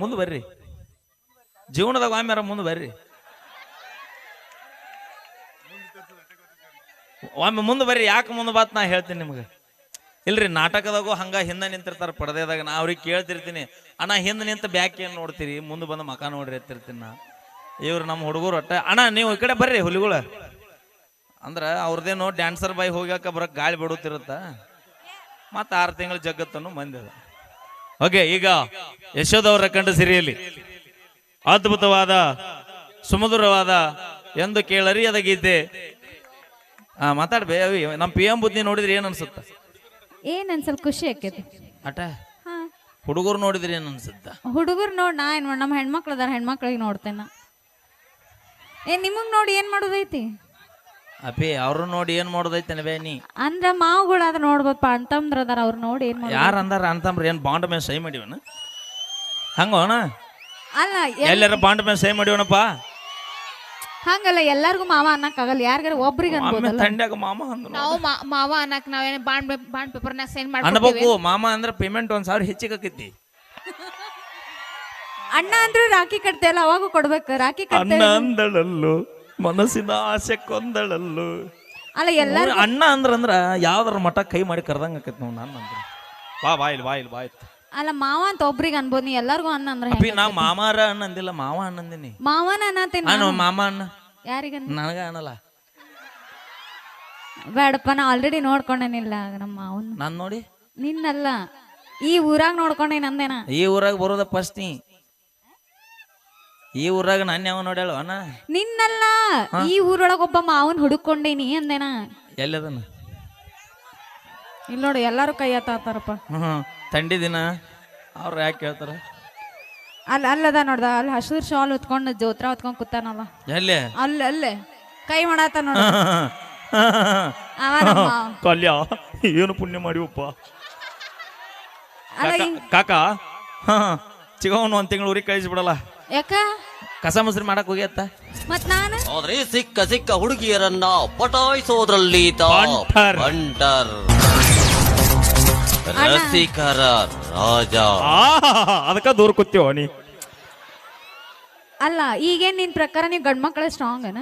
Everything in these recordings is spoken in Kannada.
ಮುಂದೆ ಬರ್ರಿ. ಜೀವನದಾಗ ಆಮ್ಯಾರ ಮುಂದೆ ಬರ್ರಿ. ಒಮ್ಮೆ ಮುಂದೆ ಬರ್ರಿ, ಯಾಕೆ ಮುಂದೆ ಬಾತ್ ನಾ ಹೇಳ್ತೀನಿ ನಿಮ್ಗೆ. ಇಲ್ರಿ, ನಾಟಕದಾಗೂ ಹಂಗ ಹಿಂದೆ ನಿಂತಿರ್ತಾರ ಪರದೆದಾಗ, ನಾ ಅವ್ರಿಗೆ ಕೇಳ್ತಿರ್ತೀನಿ. ಅಣ್ಣ, ಹಿಂದೆ ನಿಂತ ಬ್ಯಾಕ್ ಏನ್ ನೋಡ್ತೀರಿ? ಮುಂದೆ ಬಂದು ಮಕ ನೋಡ್ರಿ ಎತ್ತಿರ್ತೀನಿ ನಾ. ಇವ್ರು ನಮ್ಮ ಹುಡುಗರು ಒಟ್ಟ, ಅಣ್ಣ, ನೀವು ಈ ಕಡೆ ಬರ್ರಿ ಹುಲಿಗಳ. ಅಂದ್ರ ಅವ್ರದ್ದೇನೋ ಡ್ಯಾನ್ಸರ್ ಬಾಯ್ ಹೋಗ್ಯಾಕ ಬರಕ್ ಗಾಳಿ ಬಿಡುತ್ತಿರುತ್ತ ಮತ್ತ ಆರು ತಿಂಗಳು ಜಗತ್ತನ್ನು ಮಂದಿದ ಓಕೆ ಈಗ ಯಶೋಧವರ ಕಂಡ ಸಿರಿಯಲ್ಲಿ ಅದ್ಭುತವಾದ ಸುಮಧುರವಾದ ಎಂದು ಕೇಳರಿಯದ ಗೀತೆ. ಹಾ ಮಾತಾಡ್ಬೇ ನಮ್ಮ ಪಿ ಎಂ ಬುದ್ಧಿ ನೋಡಿದ್ರೆ ಏನ್ ಅನ್ಸುತ್ತ? ಏನ್ ಅನ್ಸಲ್ ಖುಷಿ ಆಕೈತಿ ಅಟ ಹಾ. ಹುಡುಗರು ನೋಡಿದ್ರೆ ಏನ್ ಅನ್ಸುತ್ತ? ಹುಡುಗರು ನೋಡ್ ನಾ ಏನ್ ನಮ್ಮ ಹೆಣ್ಮಕ್ಳು ಅದಾರ ಹೆಣ್ಮಕ್ಳಿಗೆ ನೋಡ್ತೇನ. ಏ ನಿಮಗ್ ನೋಡಿ ಏನ್ ಮಾಡೋದೈತಿ? ಅಪಿ ಅವ್ರು ನೋಡಿ ಏನ್ ಮಾಡೋದೈತೆ ಬೇ ನೀ? ಅಂದ್ರ ಮಾವುಗಳಾದ್ರ ನೋಡ್ಬೋದು ಅಂತಂದ್ರ ಅದಾರ ಅವ್ರು ನೋಡಿ ಏನ್ ಯಾರ ಅಂದಾರ ಅಂತಂದ್ರ ಏನ್ ಬಾಂಡ್ ಮೇಲೆ ಸೈ ಮಾಡಿವನ? ಹಂಗೋಣ ಅಲ್ಲ ಎಲ್- ಎಲ್ಲಾರ ಬಾಂಡ್ ಮೇಲೆ ಸೈ ಮಾಡಿವನಪ್ಪ? ಹಂಗಲ್ಲ ಎಲ್ಲಾರ್ಗು ಮಾವ ಅನ್ನಕ್ ಆಗಲ್ಲ ಯಾರಿಗಾರ ಒಬ್ರಿಗೆ ಆಮೇಲೆ ಅನ್ಬೋದಲ್ಲ. ತಂಡ್ಯಾಗ ಮಾಮ ಅಂದ್ರು ನಾವು ಮಾ- ಮಾವ ಅನ್ನಕ್ ನಾವೇನು ಬಾಂಡ್ ಬಾಂಡ್ ಪೇಪರ್ನಾಗ ಸೈನ್ ಮಾಡಿ ಅನ್ಬೇಕು ಮಾಮ ಅಂದ್ರ ಪೇಮೆಂಟ್ ಒಂದ್ ಸಾವಿರ ಹೆಚ್ಚಿಗೆ ಆಕೈತಿ. ಅಣ್ಣ ಅಂದ್ರು ರಾಖಿ ಕಟ್ತೇಲ್ಲ ಅವಾಗೂ ಕೊಡ್ಬೇಕು ರಾಖಿ ಕಟ್ತೇ ಅಣ್ಣ ಅಂದಳಲ್ಲು. ಮನಸ್ಸಿನ ಆಸೆ ಕೊಂದಳಲ್ಲು. ಅಲ್ಲ ಎಲ್ಲ ಅವ್ರು ಅಣ್ಣ ಅಂದ್ರ ಅಂದ್ರ ಯಾವ್ದಾರ ಮಠ ಕೈ ಮಾಡಿ ಕರ್ದಂಗ ಆಕೈತಿ ನೋಡ್ ನಾನು ಅಂದ್ರೆ. ಬಾ ಬಾ ಇಲ್ಲಿ ಬಾ ಇಲ್ಲಿ ಬಾ ಇತ್ತು. ಅಲ್ಲ ಮಾವ ಅಂತ ಒಬ್ರಿಗೆ ಅನ್ಬೋದು ನೀ ಎಲ್ಲರಿಗೂ ಅನ್ನ ಅಂದ್ರೆ ಅಪ್ಪಿ ನಾ ಮಾಮಾರ ಅಣ್ಣ ಅಂದಿಲ್ಲ ಮಾವ ಅಣ್ಣ ಅಂದಿನಿ. ಮಾವನ ಅನ್ನತೇನೆ ನಾನು. ಮಾಮ ಅಣ್ಣ. ಯಾರಿಗನ್ನ ನನಗ ಅನ್ನಲ್ಲ. ಬೇಡಪ್ಪ ನಾ ಆಲ್ರೆಡಿ ನೋಡ್ಕೊಂಡೇನಿಲ್ಲ ನಮ್ಮ ಮಾವನ್ ನಾನು ನೋಡಿ. ನಿನ್ನಲ್ಲ. ಈ ಊರಾಗ ನೋಡ್ಕೊಂಡೇನಿ ಅಂದೇನ? ಈ ಊರಾಗ ಬರೋದ ಫಸ್ಟ್ ನೀ. ಈ ಊರಾಗ ನಾನು ಯಾವ ನೋಡ್ಯಾಳ ಅಣ್ಣ? ನಿನ್ನಲ್ಲ ಈ ಊರೊಳಗ ಒಬ್ಬ ಮಾವನ್ ಹುಡುಕೊಂಡೇನಿ ಅಂದೇನ. ಎಲ್ಲದನ್ನ ಇಲ್ಲಿ ನೋಡಿ ಎಲ್ಲಾರು ಕೈ ಎತ್ತಾತಾರಪ್ಪ ಹ್ಮ್ ಥಂಡಿ ದಿನ ಅವ್ರು ಯಾಕೆ ಹೇಳ್ತಾರ ಅಲ್ಲ ಅಲ್ಲದ ನೋಡ್ದ ಅಲ್ಲಿ ಹಸಿರು ಶಾಲ್ ಹೊತ್ಕೊಂಡು ಜೋತ್ರ ಹೊತ್ಕೊಂಡ್ ಕೂತಾನಲ್ಲ. ಎಲ್ಲಿ? ಅಲ್ಲ ಅಲ್ಲೇ. ಕೈ ಮಾಡಾತ ನೋಡ. ಅವ ನಮ್ಮ ಮಾವ. ಕಲ್ಯ ಏನು ಪುಣ್ಯ ಮಾಡಿವಪ್ಪ? ಅಲ್ಲ ಕಾಕ- ಈ- ಕಾಕ ಹಾ. ಚಿಗವನು ಒಂದ್ ತಿಂಗಳು ಊರಿಗೆ ಕಳಿಸ್ಬಿಡಲ್ಲ. ಯಾಕ? ಕಸ ಮೊಸರು ಮಾಡಕ್ ಹೋಗ್ಯತ್ತ? ಮತ್ ನಾನು? ಆದ್ರೆ ಸಿಕ್ಕ ಸಿಕ್ಕ ಹುಡುಗಿಯರನ್ನ ಪಟಾಯಿಸೋದ್ರಲ್ಲಿ ತಾ ಬಂಟರ್. ಬಂಟರ್. ರಸಿಕರ ರಾಜ. ಅದಕ್ಕ ದೂರ ಕೂತೀವ ನೀ. ಅಲ್ಲ ಈಗೇನ್ ನಿನ್ ಪ್ರಕಾರ ನೀವು ಗಂಡ್ ಮಕ್ಕಳೇ ಸ್ಟ್ರಾಂಗ್ ಅನ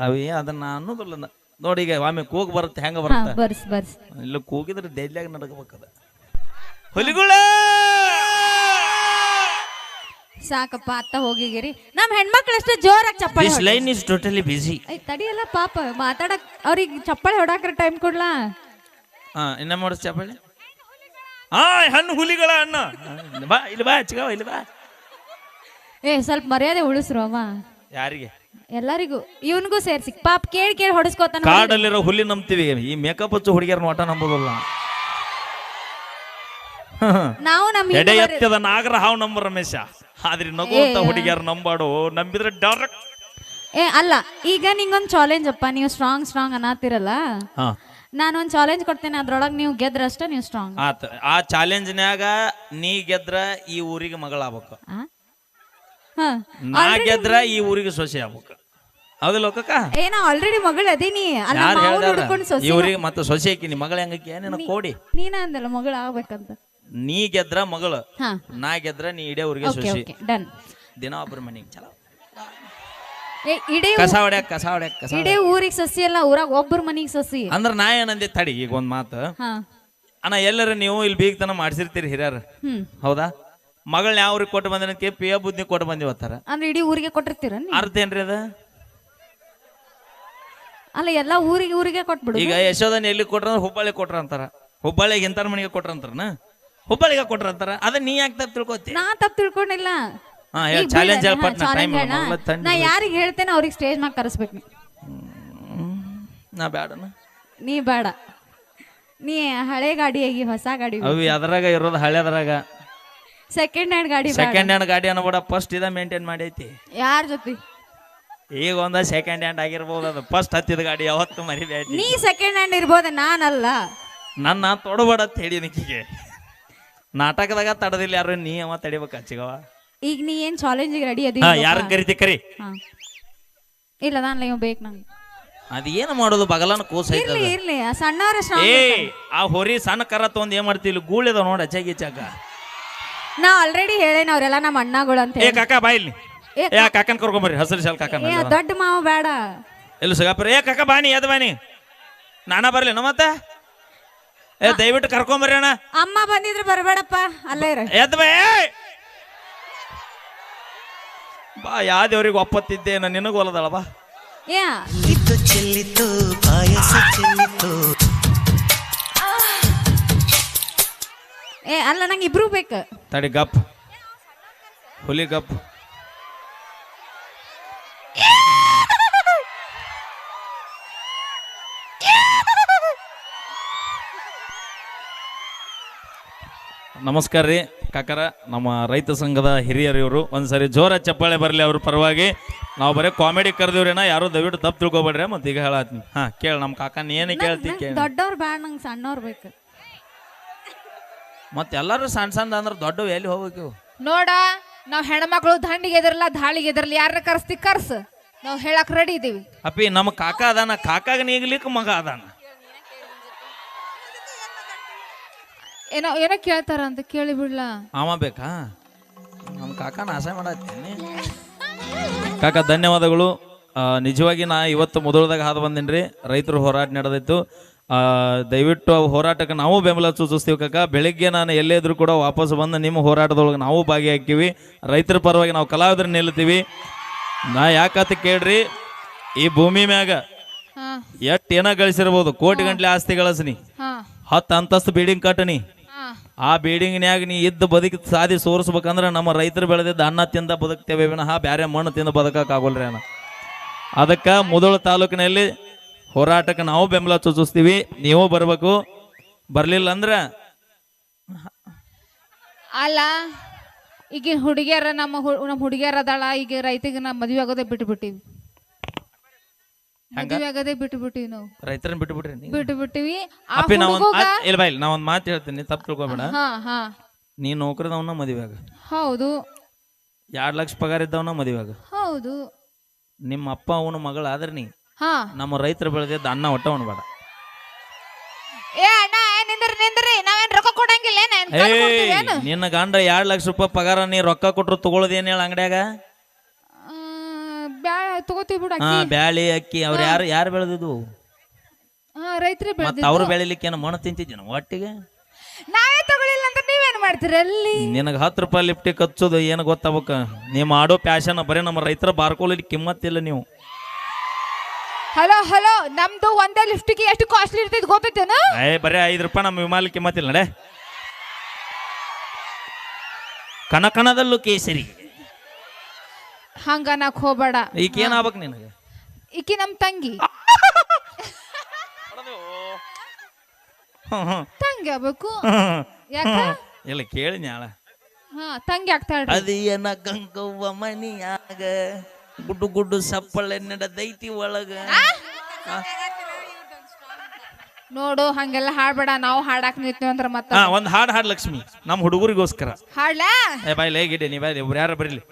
ಅವೇ ಅದನ್ನ ಅನ್ನೋದಿಲ್ಲ ನ- ನೋಡಿ ಈಗ ಆಮೇಲೆ ಕೂಗ್ ಬರುತ್ತೆ ಹೆಂಗ ಹಾ ಬರುತ್ತೆ ಬರ್ಸ್ ಬರ್ಸ್. ಇಲ್ಲ ಕೂಗಿದ್ರೆ ದೆಲ್ಲಾಗ ನಡಕಬೇಕದ ಹುಲಿಗಳ ಸಾಕಪ್ಪ ಅತ್ತ ಹೋಗಿಗಿರಿ ನಮ್ ಹೆಣ್ಮಕ್ಳು ಅಷ್ಟೇ ಜೋರಾಗಿ ಚಪ್ಪಾಳೆ this line is totally busy I ತಡಿಯಲ್ಲ ಪಾಪ ಮಾತಾಡಕ್ ಅವ್ರಿಗೆ ಚಪ್ಪಾಳೆ ಹೊಡಾಕ್ರ ಟೈಮ್ ಕೊಡ್ಲಾ? ಹಾ ಇನ್ನ ಮಾಡ ಚಪ್ಪಳಿ? ಆ ಹಣ್ಣು ಹುಲಿಗಳ ಅಣ್ಣ ಬಾ ಇಲ್ಲಿ ಬಾ ಚಿಗವ ಇಲ್ಲಿ ಬಾ. ಏ ಸ್ವಲ್ಪ ಮರ್ಯಾದೆ ಉಳಿಸ್ರು ಅಮ್ಮ ಯಾರಿಗೆ? ಎಲ್ಲರಿಗೂ ಇವನ್ಗೂ ಸೇರ್ಸಿ. ಪಾಪ ಕೇಳಿ ಕೇಳಿ ಹೊಡಿಸ್ಕೋತಾನ ಕಾಡಲ್ಲಿರೋ ಹುಲಿ ನಂಬ್ತೀವಿ. ಈ ಮೇಕಪ್ ಹಚ್ಚು ಹುಡುಗಿಯರ್ ನೋಟ ನಂಬೋದಲ್ಲ. ನಾವು ನಮ್ಮ ಎಡೆ ಎತ್ತದ ನಾಗರ ಹಾವು ನಂಬ ರಮೇಶ. ಆದ್ರೆ ನಗುವಂತ ಹುಡುಗಿಯರು ನಂಬಾಡು ನಂಬಿದ್ರೆ ಡೈರೆಕ್ಟ್ ಏ ಅಲ್ಲ ಈಗ ನಿಂಗೊಂದು ಚಾಲೆಂಜ್ ಅಪ್ಪ ನೀವು ಸ್ಟ್ರಾಂಗ್ ಸ್ಟ್ರಾಂಗ್ ಅನ್ನತ್ತಿರಲ್ಲ ಹಾ. ಒಂದ್ ಚಾಲೆಂಜ್ ಕೊಡ್ತೇನೆ ಅದ್ರೊಳಗೆ ನೀವು ಗೆದ್ರಷ್ಟ ನೀವು ಸ್ಟ್ರಾಂಗ್ ಆತ ಆ ಚಾಲೆಂಜ್ನ್ಯಾಗ ನೀ ಗೆದ್ರ ಈ ಊರಿಗೆ ಮಗಳಾಗ್ಬೇಕು. ನಾ ಗೆದ್ರ ಈ ಊರಿಗೆ ಸೊಸೆ ಆಗ್ಬೇಕು ಹೌದಿಲ್ಲ ಲೋಕಕ್ಕ ಏನ ಆಲ್ರೆಡಿ ಮಗಳ ಅದೀನಿ. ಅಲ್ಲ ಯಾರು ಹೇಳ್ದಾರ? ಈ ಸೊಸಿ ಮತ್ತೆ ಸೊಸೆ ಮಗಳ ಹೆಂಗಕ್ಕೆ? ಏನೇನು ಕೋಡಿ. ನೀನ ಅಂದಲ್ಲ ಮಗಳು ಆಗ್ಬೇಕಂತ ನೀ ಗೆದ್ರ ಮಗಳು ಹಾ. ನಾ ಗೆದ್ರ ನೀ ಇಡೇ ಊರಿಗೆ ಓಕೆ ಸೊಸಿ ಓಕೆ ಡನ್ ದಿನ ಒಬ್ರ ಮನೆಗೆ ಚಲೋ. ಏ ಇಡೀ ಕಸ ಹೊಡ್ಯಾಕ ಕಸ ಹೊಡ್ಯಾಕ ಕಸ ಇಡೀ ಊರಿಗೆ ಸಸಿ ಅಲ್ಲ ಊರಾಗ ಒಬ್ಬರ ಮನಿಗ್ ಸಸಿ. ಅಂದ್ರ ನಾ ಏನಂದೆ ತಡಿ ಈಗ ಒಂದ್ ಮಾತು. ಹಾ. ಅಣ್ಣ ಎಲ್ಲರ ನೀವು ಇಲ್ಲಿ ಬೀಗ್ತನ ಮಾಡ್ಸಿರ್ತೀರಿ ಹಿರಿಯರ್. ಹ್ಮ್. ಹೌದಾ? ಮಗಳನ್ನ ಯಾವ ಊರಿಗೆ ಕೊಟ್ಟು ಬಂದನಕ್ಕೆ ಪಿಯ ಬುದ್ಧಿ ಕೊಟ್ಟು ಬಂದಿವತ್ತಾರ ಅಂದ್ರೆ ಇಡೀ ಊರಿಗೆ ಕೊಟ್ಟಿರ್ತೀರ ನೀ? ಅರ್ಥ ಏನ್ರಿ ಅದ? ಅಲ್ಲ ಎಲ್ಲಾ ಊರಿಗೆ ಊರಿಗೆ ಕೊಟ್ಬಿಡು. ಈಗ ಯಶೋಧನ ಎಲ್ಲಿ ಕೊಟ್ರ ಹುಬ್ಬಳ್ಳಿ ಕೊಟ್ರ ಅಂತಾರ. ಹುಬ್ಬಳ್ಳಿಗೆ ಇಂತರ ಮನೆಗೆ ಕೊಟ್ರ ಅಂತಾರನ? ಹುಬ್ಬಳ್ಳಿಗೆ ಕೊಟ್ರಂತಾರ. ಅದ ನೀ ಯಾಕೆ ತಪ್ಪು ತಿಳ್ಕೊತಿ? ನಾ ತಪ್ಪು ತಿಳ್ಕೊಂಡಿಲ್ಲ. ಹಾ, ಹೇಳ್, ಅದನ್ನ, ತಂದ್ ನಾ ಯಾರಿಗೆ ಹೇಳ್ತೇನೆ ಅವ್ರಿಗೆ ಸ್ಟೇಜ್ ಮ್ಯಾಗ ಕರೆಸ್ಬೇಕು ನೀ. ನಾ ಬ್ಯಾಡನ ನೀ ಬೇಡ ನೀ ಹಳೆ ಗಾಡಿ ಆಗಿ ಹೊಸ ಗಾಡಿ ಅವು ಅದ್ರಾಗ ಇರೋದು ಹಳೆದ್ರಾಗ ಸೆಕೆಂಡ್ ಹ್ಯಾಂಡ್ ಗಾಡಿ ಬೇಡ ಸೆಕೆಂಡ್ ಹ್ಯಾಂಡ್ ಗಾಡಿ ಅನ್ನಬೇಡ ಫಸ್ಟ್ ಇದ ಮೇಂಟೈನ್ ಮಾಡೈತಿ. ಯಾರ್ ಜೊತೆ? ಈಗ ಒಂದ ಸೆಕೆಂಡ್ ಹ್ಯಾಂಡ್ ಆಗಿರ್ಬೋದು ಅದು ಫಸ್ಟ್ ಹತ್ತಿದ ಗಾಡಿ ಯಾವತ್ತು ಮರಿಬೇಡಿ. ನೀ ಸೆಕೆಂಡ್ ಹ್ಯಾಂಡ್ ಇರ್ಬೋದ ನಾನಲ್ಲ. ನನ್ನ ತೊಡಬೇಡ ಅಂತ ಹೇಳಿ ನಿಕ್ಕಿಗೆ ನಾಟಕದಾಗ ತಡದಿಲ್ಲ ಯಾರು ನೀ ಅವ ತಡಿಬೇಕ ಚಿಗವ ಈಗ ನೀ ಏನ್ ಚಾಲೆಂಜ್ ರೆಡಿ ಅದಿ ಹಾ ಯಾರನ್ನ ಕರಿತಿ ಕರಿ. ಹಾ. ಇಲ್ಲ ನಾನು ಇವ್ ಬೇಕು ನಂಗೆ. ಅದ್ ಏನು ಮಾಡೋದು ಬಗಲನ ಕೂಸ ಇರ್ಲಿ ಇರ್ಲಿ ಆ ಸಣ್ಣವ್ರ ಏ ಆ ಹೊರಿ ಸಣ್ಣ ಕರ ತೊಗೊಂಡ್ ಏನ್ ಮಾಡ್ತೀವಿ ಗೂಳಿದ ನೋಡ ಚಗಿ ಚಗ ನಾ ಆಲ್ರೆಡಿ ಹೇಳೇನ ಅವ್ರೆಲ್ಲ ನಮ್ಮ ಅಣ್ಣಗಳು ಅಂತ ಏ ಹೇಳಿ. ಕಾಕ ಬಾ ಇಲ್ಲಿ. ಏ ಏ ಆ ಕಾಕನ್ ಕರ್ಕೊಂಬರ್ರಿ ಹಸಿರು ಶಾಲ್ ಕಾಕನ್ ಏ ದೊಡ್ಡ ಮಾವ ಬೇಡ. ಎಲ್ಲ ಸಿಗಪ್ಪ ಏ ಕಾಕ ಬಾನಿ ಎದ್ ಬಾನಿ ನಾನ ಬರ್ಲಿ ಮತ್ತೆ? ಏ ದಯವಿಟ್ಟು ಕರ್ಕೊಂಬರ್ರಿ ಅಣ್ಣ. ಅಮ್ಮ ಬಂದಿದ್ರೆ ಬರಬೇಡಪ್ಪ. ಅಲ್ಲೇ ಇರ. ಎದ್ ಬಾ ಯಾವ ದೇವ್ರಿಗೆ ಒಪ್ಪತ್ತಿದ್ದೆ ನಾನು ನಿನಗೂ ಹೊಲದಳ ಬಾ. ಏ ಇತ್ತು ಚೆಲ್ಲಿತು ಪಾಯಸ ಚೆಲ್ಲಿತು. ಏ ಅಲ್ಲ ನಂಗೆ ಇಬ್ರು ಬೇಕು. ತಡಿ ಗಪ್. ಹುಲಿ ಗಪ್. ನಮಸ್ಕಾರ ರೀ. ಕಾಕರ ನಮ್ಮ ರೈತ ಸಂಘದ ಹಿರಿಯರು ಇವರು ಒಂದ್ಸರಿ ಜೋರ ಚಪ್ಪಾಳೆ ಬರಲಿ ಅವ್ರ ಪರವಾಗಿ. ನಾವು ಬರೀ ಕಾಮಿಡಿ ಕರೆದಿವ್ರೇನ ಯಾರು ದಯವಿಟ್ಟು ತಪ್ಪು ತಿಳ್ಕೊಬೇಡ್ರಿ ಮತ್ತೆ ಈಗ ಹೇಳತ್ತೀನಿ ಹಾ ಕೇಳ ನಮ್ಮ ಕಾಕ ನೀ ಏನು ಕೇಳ್ತಿ ಕೇಳಿ. ದೊಡ್ಡವ್ರು ಬೇಡ ನಂಗೆ ಸಣ್ಣವ್ರು ಬೇಕು. ಮತ್ತೆ ಎಲ್ಲರೂ ಸಣ್ಣ ಸಣ್ಣ ಅಂದ್ರೆ ದೊಡ್ಡ ಎಲ್ಲಿ ಹೋಗ್ಬೇಕು ನೋಡ ನಾವ್ ಹೆಣ್ಮಕ್ಳು ದಂಡಿಗೆ ಎದಿರಲ್ಲ ಧಾಳಿಗೆ ಎದಿರಲ್ಲ ಯಾರ ಕರ್ಸ್ತಿ ಕರ್ಸ್. ನಾವ್ ಹೇಳಕ್ ರೆಡಿ ಇದೀವಿ. ಅಪ್ಪಿ ನಮ್ಮ ಕಾಕ ಅದಾನ ಕಾಕಾಗ ನೀಗ್ಲಿಕ್ಕೆ ಮಗ ಅದಾನ. ಏನೋ ಏನೋ ಕೇಳ್ತಾರ ಅಂತ ಕೇಳಿ ಬಿಡ್ಲಾ? ಅವ ಬೇಕಾ? ನಮ್ಮ ಕಾಕನ ಆಸೆ ಮಾಡತ್ತೀನಿ ಕಾಕ ಧನ್ಯವಾದಗಳು. ಆ, ನಿಜವಾಗಿ ನಾ ಇವತ್ತು ಮೊದಲದಾಗ ಹಾದು ಬಂದಿನ್ರಿ. ರೈತರು ಹೋರಾಟ ನಡೆದಿತ್ತು. ಆ, ದಯವಿಟ್ಟು ಹೋರಾಟಕ್ಕೆ ನಾವು ಬೆಂಬಲ ಸೂಚಿಸ್ತೀವಿ ಕಾಕ. ಬೆಳಿಗ್ಗೆ ನಾನು ಎಲ್ಲೇ ಇದ್ರೂ ಕೂಡ ವಾಪಸ್ ಬಂದು ನಿಮ್ಮ ಹೋರಾಟದೊಳಗೆ ನಾವು ಭಾಗಿಯಾಗ್ತೀವಿ ರೈತರ ಪರವಾಗಿ ನಾವು ಕಲಾವಿದರು ನಿಲ್ತೀವಿ ನಾ ಯಾಕಂತ ಕೇಳ್ರಿ ಈ ಭೂಮಿ ಮ್ಯಾಗ ಹಾ. ಎಷ್ಟು ಏನ ಗಳಿಸಿರ್ಬೋದು? ಕೋಟಿ ಗಂಟ್ಲೆ ಆಸ್ತಿ ಗಳಿಸ್ನಿ. ಹಾ. ಹತ್ತು ಅಂತಸ್ತು ಬಿಲ್ಡಿಂಗ್ ಕಟ್ಟನಿ ಆ ಬಿಲ್ಡಿಂಗ್ನ್ಯಾಗ ನೀ ಇದ್ದು ಬದುಕಿ ಸಾಧಿ ಸೋರಿಸ್ಬೇಕಂದ್ರೆ ನಮ್ಮ ರೈತರು ಬೆಳೆದಿದ್ದ ಅನ್ನ ತಿಂದ ಬದುಕ್ತೇವೆ ವಿನಃ ಬೇರೆ ಮಣ್ಣು ತಿಂದು ಬದುಕಕ್ಕಾಗಲ್ರಿ ಅಣ್ಣ. ಅದಕ್ಕೆ ಮುದೋಳ ತಾಲೂಕಿನಲ್ಲಿ ಹೋರಾಟಕ್ಕೆ ನಾವು ಬೆಂಬಲ ಸೂಚಿಸ್ತೀವಿ. ನೀವು ಬರಬೇಕು. ಬರಲಿಲ್ಲ ಅಂದ್ರೆ ಅಲ್ಲ, ಈಗಿನ ಹುಡುಗಿಯರ ನಮ್ಮ ನಮ್ಮ ಹುಡುಗಿಯರ ಅದಾಳ, ಈಗ ರೈತಿಗೆ ನಮ್ಮ ಮದುವೆ ಆಗೋದೇ ಬಿಟ್ಟು ಬಿಟ್ಟಿವಿ ಮದ್ವೆ ಆಗೋದೇ ಬಿಟ್ಟು ಬಿಟ್ಟಿವಿ ನಾವು. ರೈತರನ್ನ ಬಿಟ್ಟು ಬಿಟ್ರಿ ನೀವು ಬಿಟ್ಟು ಬಿಟ್ಟಿವಿ ಆ ಅಪ್ಪಿ ನಾ ಒಂದು ಹುಡುಗ ಇಲ್ಲ ಬಾ ಇಲ್ಲಿ ನಾ ಒಂದು ಮಾತು ಹೇಳ್ತೀನಿ ತಪ್ಪು ತಿಳ್ಕೊಬೇಡ. ಹಾ ಹಾ. ನೀ ನೌಕರಿದವನ ಮದುವೆಯಾಗ ಹೌದು. ಎರಡ್ ಲಕ್ಷ ಪಗಾರ ಇದ್ದವನ ಮದುವೆಯಾಗ ಹೌದು. ನಿಮ್ಮ ಅಪ್ಪ ಅವನ ಮಗಳ ಆದ್ರೆ ನೀ ಹಾ. ನಮ್ಮ ರೈತರ ಬೆಳೆದಿದ್ದ ಅನ್ನ ಹೊಟ್ಟೆ ಉಣ್ಬೇಡ. ಏ ಅಣ್ಣ ಏ ನಿಂದ್ರಿ ನಿಂದ್ರಿ. ನಾವೇನ್ ರೊಕ್ಕ ಕೊಡಂಗಿಲ್ಲ ಏನ್ ಏನ್ ಕೊಡ್ತೀವಿ ಏನು? ನಿನ್ನ ಗಂಡ ಎರಡ್ ಲಕ್ಷ ರೂಪಾಯಿ ಪಗಾರ ನೀ ರೊಕ್ಕ ಕೊಟ್ರು ತಗೊಳ್ಳೋದೇನ್ ಹೇಳ ಅಂಗಡ್ಯಾಗ? ಬ್ಯಾಳ ತಗೋತೀವಿ ಬಿಡ ಹಾ ಬ್ಯಾಳಿ ಅಕ್ಕಿ ಅವ್ರು ಯಾರು ಯಾರು ಬೆಳೆದಿದ್ವು? ಹಾ ರೈತರೇ ಮತ್ತೆ ಬೆಳೆದಿ ಅವ್ರು ಬೆಳಿಲಿಕ್ಕೆ ಏನು ಮಣ್ಣು ನಾವು ಒಟ್ಟಿಗೆ? ನಾವೇ ತಗೊಳಿಲ್ಲ ಅಂತ ನೀವೇನ್ ಮಾಡ್ತೀರಿ ಅಲ್ಲಿ? ನಿನಗೆ ಹತ್ತು ರೂಪಾಯಿ ಲಿಫ್ಟಿಗೆ ಹಚ್ಚೋದು ಏನು ಗೊತ್ತಾಗಬೇಕು? ನೀವು ಮಾಡೋ ಪ್ಯಾಶನ್ ಬರೀ ನಮ್ಮ ರೈತರ ಬಾರ್ಕೊಳ್ಳಿ ಕಿಮ್ಮತ್ತಿಲ್ಲ ನೀವು. ಹಲೋ ಹಲೋ ನಮ್ದು ಒಂದೇ ಲಿಫ್ಟಿಗೆ ಎಷ್ಟು ಕಾಸ್ಟ್ಲಿ ಇರ್ತೈತಿ ಗೊತ್ತೈತೇನು? ಏ ಬರೀ ಐದು ರೂಪಾಯಿ ನಮ್ಮ ವಿಮಾನ ಕಿಮ್ಮತ್ತಿಲ್ಲ ನಡೆ. ಕನಕನದಲ್ಲೂ ಕೇಸರಿ. ಹಂಗ ನಾಕ್ ಹೋಗ್ಬೇಡ. ಈಗ ಏನಾಗ್ಬೇಕು ನಿನಗೆ? ಈಕಿ ನಮ್ ತಂಗಿ. ಹ್ಮ್ ಹ್ಮ್. ತಂಗಿ ಆಗ್ಬೇಕು. ಹ್ಮ್. ಯಾಕ? ಇಲ್ಲ ಕೇಳಿ ನ್ಯಾಳ ಹಾ ತಂಗಿ ಆಗ್ತಾಳ್ರಿ ಗಂಗವ್ವ ಮನಿಯಾಗ ಗುಡ್ಡು ಗುಡ್ಡು ಸಪ್ಪಳೆ ನಡದೈತಿ ಒಳಗ. ನೋಡು ಹಂಗೆಲ್ಲ ಹಾಡ್ಬೇಡ. ನಾವು ಹಾಡಾಕ್ ನಿಂತೀವಿ ಅಂದ್ರ ಮತ್ತೆ. ಒಂದು ಒಂದ್ ಹಾಡ್ ಹಾಡ್ ಲಕ್ಷ್ಮಿ ನಮ್ಮ ಹುಡುಗರಿಗೋಸ್ಕರ. ಹಾಡ್ಲಾ? ಏ ಬಾಯ್ ಲೇಗಿಡಿ ನೀ ಯಾರು ಒಬ್ರು ಯಾರ ಬರಲಿ?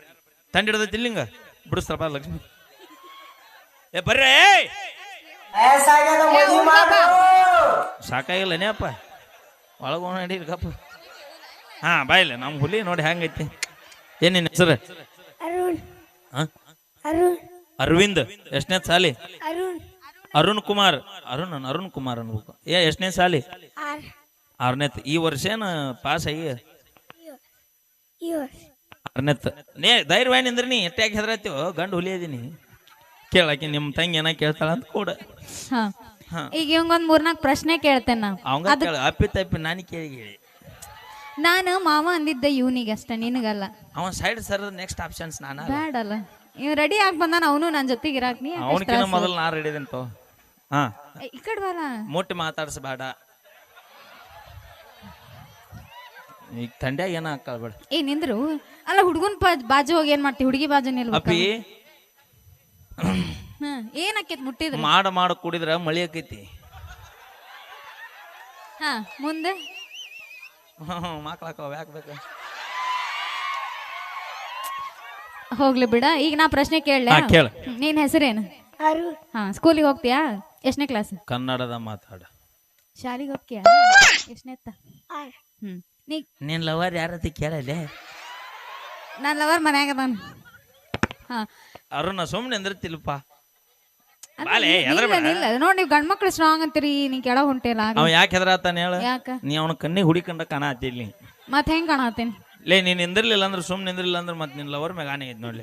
ತಂಡ ಹಿಡ್ದೈತಿ ಇಲ್ಲಿಂಗ ಬಿಡಿಸ್ತಾರಪ್ಪ ಲಕ್ಷ್ಮಿ ಏ ಬರ್ರೇ. ಸಾಕಾಗಿಲ್ಲ ನೇಪ ಒಳಗೋಣ ಗಪ್ಪ. ಹಾ ಬಾಯಿಲ್ಲ ನಮ್ಮ ಹುಲಿ ನೋಡಿ ಹೆಂಗೈತಿ. ಏನೇನು ನಿನ್ನ ಹೆಸರು? ಹಾ? ಅರವಿಂದ್. ಎಷ್ಟನೇ ಸಾಲಿ? ಅರುಣ್. ಕುಮಾರ್. ಅರುಣ್ ಅರುಣ್ ಕುಮಾರ್ ಅನ್ಬೇಕು. ಏ ಎಷ್ಟನೇ ಸಾಲಿ? ಆರನೇ ಈ ವರ್ಷ ಏನು ಪಾಸ್ ಆಗಿ? ಆರನೇತ್ ನೇ ಧೈರ್ಯ ನಿಂದ್ರಿ ನೀ ಎಟ್ಟಾಗಿ ಹೆದರತ್ತೀವೋ ಗಂಡು ಹುಲಿ ಅದೀನಿ. ಕೇಳಾಕಿ ನಿಮ್ಮ ತಂಗಿ ಏನ ಕೇಳ್ತಾಳ ಅಂತ ಕೂಡ. ಹಾ. ಹಾ. ಈಗ ಇವಂಗೊಂದ್ ಮೂರ್ನಾಲ್ಕು ಪ್ರಶ್ನೆ ಕೇಳ್ತೇನೆ ನಾ ಅವಂಗ ಕೇಳ ಅಪ್ಪಿ ತಪ್ಪಿ ನಾನು ಕೇಳಿ ಕೇಳಿ. ನಾನು ಮಾವ ಅಂದಿದ್ದೆ ಇವನಿಗೆ ಅಷ್ಟೇ ನಿನಗಲ್ಲ. ಅವನ್ ಸೈಡ್ ಸರ್ ನೆಕ್ಸ್ಟ್ ಆಪ್ಷನ್ಸ್ ನಾನು ಬ್ಯಾಡಲ್ಲ. ಇವ್ ರೆಡಿ ಆಗಿ ಬಂದಾನ ಅವನು ನನ್ನ ಜೊತೆಗೆ ಇರಾಕ್ ನೀ ಯಾಕೆ ಇಷ್ಟ್ ಅವನಕಿನ ತ್ರಾಸು? ಮೊದಲು ನಾ ರೆಡಿ ತೋ. ಹಾ. ಏ, ಈ ಕಡೆ ಬರ. ಮುಟ್ಟಿ ಮಾತಾಡ್ಸಬೇಡ. ಈಗ ಥಂಡ್ಯಾಗ ಏನ ಹಾಕಳ್ಬೇಡ ಏ ನಿಂದ್ರು? ಅಲ್ಲ ಹುಡುಗನ್ ಬಾಜು ಹೋಗಿ ಏನ್ ಮಾಡ್ತಿ? ಹುಡುಗಿ ಬಾಜು ನಿಲ್ಬೇಕು ಅಪ್ಪಿ. ಹಾ ಏನ್ ಆಕೇತ್ ಮುಟ್ಟಿದ್ರು? ಮಾಡ ಮಾಡ ಕುಡಿದ್ರ ಮಳಿ ಆಕೈತಿ. ಹಾ ಮುಂದೆ? ಮಾಕ್ಲಾಕ ಯಾಕೆ ಬೇಕು? ಹೋಗ್ಲಿ ಬಿಡ. ಈಗ ನಾ ಪ್ರಶ್ನೆ ಕೇಳಲೆ? ಹಾ, ಕೇಳು. ನಿನ್ ಹೆಸರೇನು? ಹಾ ಸ್ಕೂಲಿಗೆ ಹೋಗ್ತೀಯಾ? ಎಷ್ಟನೇ ಕ್ಲಾಸ್? ಕನ್ನಡದ ಮಾತಾಡ. ಶಾಲಿಗೆ ಹೋಗ್ತೀಯಾ? ಎಷ್ಟನೇ ಹ್ಮ್. ನೀ ನಿನ್ ಲವರ್ ಯಾರತಿ ಕೇಳಲೆ? ನನ್ನ ಲವರ್ ಮನ್ಯಾಗ ಅದಾನ. ಹಾ. ಅರುಣ ಸುಮ್ಮನೆ ಬಾಲೆ, ನೀ- ಬೇಡ. ನಿಲ್ಲ. ನೋಡ್ ಗಂಡ್ ಮಕ್ಳು ಸ್ಟ್ರಾಂಗ್ ಅಂತೀರಿ ನೀ ಕೆಳ ಹೊಂಟೇಲ ಅವ ಯಾಕೆ ಹೆದರಾತಾನ ಹೇಳು? ಯಾಕ? ನೀ ಅವನ ಕಣ್ಣಿಗೆ ಹುಡಿಕಂಡ ಕಾಣ ಇಲ್ಲಿ. ಮತ್ ಹೆಂಗ್ ಕಾಣತ್ತೀನಿ? ಲೇ ನೀನ್ ನಿಂದಿರ್ಲಿಲ್ಲ ಅಂದ್ರೆ ಸುಮ್ ನಿಂದಿರ್ಲಿಲ್ಲ ಅಂದ್ರೆ ಮತ್ತೆ ನಿನ್ ಲವರ್ ಮ್ಯಾಗ ಆನೆ ಐತ್ ನೋಡ್ಲಿ.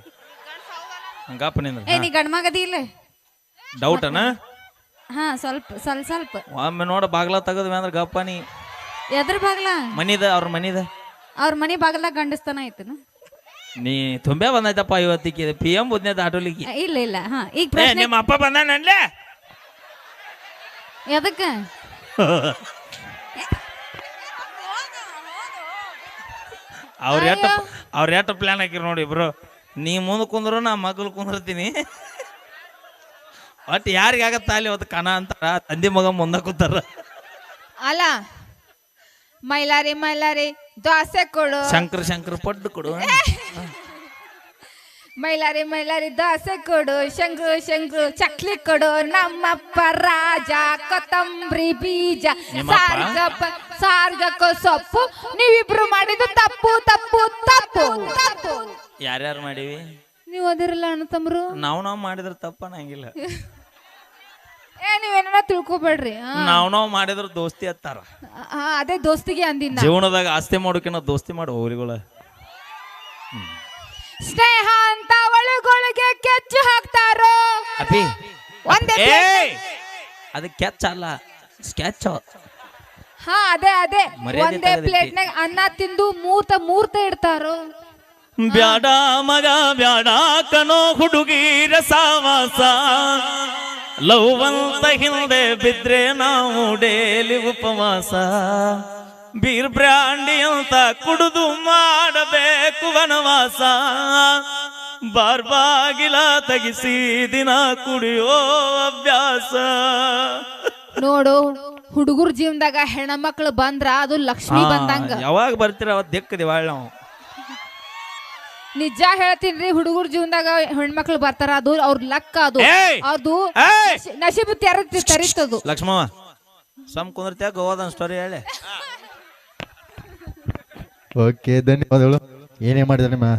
ಹಂಗಪ್ಪ ನಿಂದ್ರ. ಏ ನೀ ಗಂಡ್ ಮಗದಿ ಇಲ್ಲ? ಡೌಟ್ ಅನ? ಹಾ ಸ್ವಲ್ಪ ಸ್ವಲ್ಪ. ಸ್ವಲ್ಪ ಒಮ್ಮೆ ನೋಡ ಬಾಗ್ಲ ತೆಗದ್ವಿ ಅಂದ್ರೆ ಗಪ್ಪ ನೀ. ಎದ್ರ ಬಾಗ್ಲ? ಮನಿದ ಅವ್ರ ಮನಿದ? ಅವ್ರ ಮನಿ ಬಾಗ್ಲ ಗಂಡಸ್ತಾನ ಐತನ? ನೀ ತುಂಬೆ ಬಂದೈತಪ್ಪ ಇವತ್ತಿಗೆ ಪಿ ಎಂ ಬುದ್ನೇದ ಆಟೋಲಿಕ್ಕೆ ಇಲ್ಲ ಇಲ್ಲ ಹಾ ಈಗ ಏ ಪ್ರಶ್ನೆ ನಿಮ್ಮ ಅಪ್ಪ ಬಂದಾನನ್ಲೇ ಎದಕ್ಕ? ಅವ್ರ ಎಟ್ಟ ಅವ್ರ ಎಟ್ಟ ಪ್ಲಾನ್ ಹಾಕಿರ್ ನೋಡಿ ಇಬ್ರು ನೀ ಮುಂದೆ ಕುಂದ್ರು ನಾ ಮಗಲ್ ಕುಂದಿರ್ತೀನಿ. ಒಟ್ಟು ಯಾರಿಗಾಗತ್ತ ಅಲ್ಲಿ ಅವತ್ತು ಕಣ ಅಂತಾರ ತಂದೆ ಮಗ ಮುಂದೆ ಕೂತಾರ. ಅಲ್ಲ ಮೈಲಾರಿ ಮೈಲಾರಿ ದೋಸೆ ಕೊಡು. ಶಂಕರ್ ಶಂಕರ್ ಪಡ್ಡು ಕೊಡು. ಮೈಲಾರಿ ಮೈಲಾರಿ ದೋಸೆ ಕೊಡು. ಶಂಕು ಶಂಕು ಚಕ್ಲಿ ಕೊಡು. ನಮ್ಮಪ್ಪ ರಾಜ ಕೊತ್ತಂಬರಿ ಬೀಜ ನಿಮ್ಮಪ್ಪ? ಸಾರ್ಗಪ್ಪ ಸಾರ್ಗಕ್ಕೋ ಸೊಪ್ಪು. ನೀವಿಬ್ರು ಮಾಡಿದ್ದು ತಪ್ಪು ತಪ್ಪು ತಪ್ಪು. ತಪ್ಪು ಯಾರ್ಯಾರು ಮಾಡೀವಿ? ನೀವು ಅದಿರಲ್ಲ ಅಣ್ಣ ತಮ್ರು. ನಾವು ನಾವು ಮಾಡಿದ್ರೆ ತಪ್ಪ ನಂಗಿಲ್ಲ ಏ ನೀವೇನ ತಿಳ್ಕೊಬೇಡ್ರಿ ನಾವ್ ನಾವ್ ಮಾಡಿದ್ರ ದೋಸ್ತಿ ಹತ್ತಾರ. ಆ, ಅದೇ ದೋಸ್ತಿಗೆ ಅಂದಿನ. ಜೀವನದಾಗ ಆಸ್ತಿ ಮಾಡೋಕಿನ ದೋಸ್ತಿ ಮಾಡು ಹೋರಿಗಳ ಸ್ನೇಹ ಅಂತ ಒಳಗೊಳಗೆ ಕೆಚ್ಚು ಹಾಕ್ತಾರೋ? ಅಪಿ ಒಂದೇ ಏ ಅದು ಕೆಚ್ ಅಲ್ಲ ಸ್ಕೆಚ್ ಹಾ ಅದೇ ಅದೇ. ಮರ್ಯಾದೆ ಒಂದೇ ಪ್ಲೇಟ್ ಪ್ಲೇಟ್ನಾಗ ಅನ್ನ ತಿಂದು ಮೂರ್ತ ಮೂರ್ತ ಇಡ್ತಾರೋ? ಬ್ಯಾಡ ಮಗ ಬ್ಯಾಡ ಕನೋ ಹುಡುಗಿ ಸಾವಾಸ. ಲವ್ ಅಂತ ಹಿಂದೆ ಬಿದ್ರೆ ನಾವು ಡೇಲಿ ಉಪವಾಸ. ಬೀರ್ ಬ್ರಾಂಡಿ ಅಂತ ಕುಡಿದು ಮಾಡಬೇಕು ವನವಾಸ. ಬಾರ್ಬಾಗಿಲ ತಗಿಸಿ ದಿನ ಕುಡಿಯೋ ಅಭ್ಯಾಸ. ನೋಡು ಹುಡುಗರ ಜೀವನದಾಗ ಹೆಣ್ಮಕ್ಳು ಬಂದ್ರ ಅದು ಲಕ್ಷ್ಮಿ ಬಂದಂಗ. ಯಾವಾಗ ಬರ್ತೀರ ಅವತ್ತು ದಿಕ್ಕ ದಿವಾಳ ನಾವು? ನಿಜ ಹೇಳ್ತೀನಿ ಹುಡುಗರ ಜೀವನದಾಗ ಹೆಣ್ಮಕ್ಳು ಬರ್ತಾರ ಅದು ಅವ್ರ ಲಕ್ಕ ಅದು. ಏಯ್! ಅದು ಏಯ್! ನಶೀಬ್ ತೆರತಿ ತರಿತದು. ಲಕ್ಷ್ಮಮ್ಮ ಸಮ್ ಕುಂದ್ರತ್ಯ ಗೋವಾದ ಸ್ಟೋರಿ ಹೇಳಿ. ಓಕೆ ಧನ್ಯವಾದಗಳು. ಏನೇ ಮಾಡಿದ್ರಿ ನಿಮ್ಮ?